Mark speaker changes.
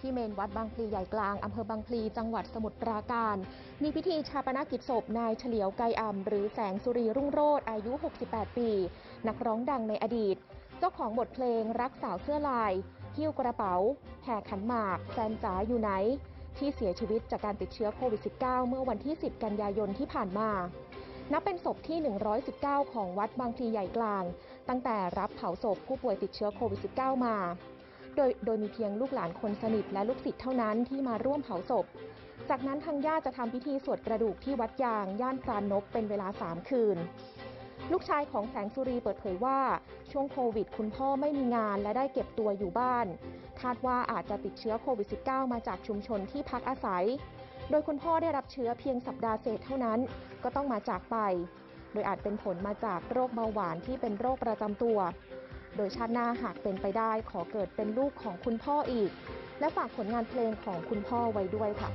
Speaker 1: ที่เมนวัดบางพลีใหญ่กลางอำเภอบางพลีจังหวัดสมุทรปราการ มีพิธีชาปนกิจศพนายเฉลียวไกอ่ำหรือแสงสุรีรุ่งโรจน์อายุ 68 ปี นักร้องดังในอดีต เจ้าของบทเพลงรักสาวเสื้อลาย หิ้วกระเป๋า แห่ขันหมาก แฟนจ๋าอยู่ไหน ที่เสียชีวิตจากการติดเชื้อโควิด -19 เมื่อวันที่ 10 กันยายนที่ผ่านมานับเป็นศพที่ 119 ของวัดบางพลีใหญ่กลาง ตั้งแต่รับเผาศพผู้ป่วยติดเชื้อโควิด -19 มา โดยโดยมีเพียงลูกหลานคนสนิทและลูกศิษย์เท่านั้นที่มาร่วมเผาศพ จากนั้นทางญาติจะทำพิธีสวดกระดูกที่วัดยาง ย่านพรานนกเป็นเวลา 3 คืน ลูกชายของแสงสุรีเปิดเผยว่า ช่วงโควิด คุณพ่อไม่มีงานและได้เก็บตัวอยู่บ้าน คาดว่าอาจจะติดเชื้อโควิด -19 มาจากชุมชนที่พักอาศัย โดยคุณพ่อได้รับเชื้อเพียงสัปดาห์เศษเท่านั้น ก็ต้องมาจากไป โดยอาจเป็นผลมาจากโรคเบาหวานที่เป็นโรคประจำตัว โดยชาติหน้าหากเป็นไปได้ขอเกิดเป็นลูกของคุณพ่ออีก และฝากผลงานเพลงของคุณพ่อไว้ด้วยค่ะ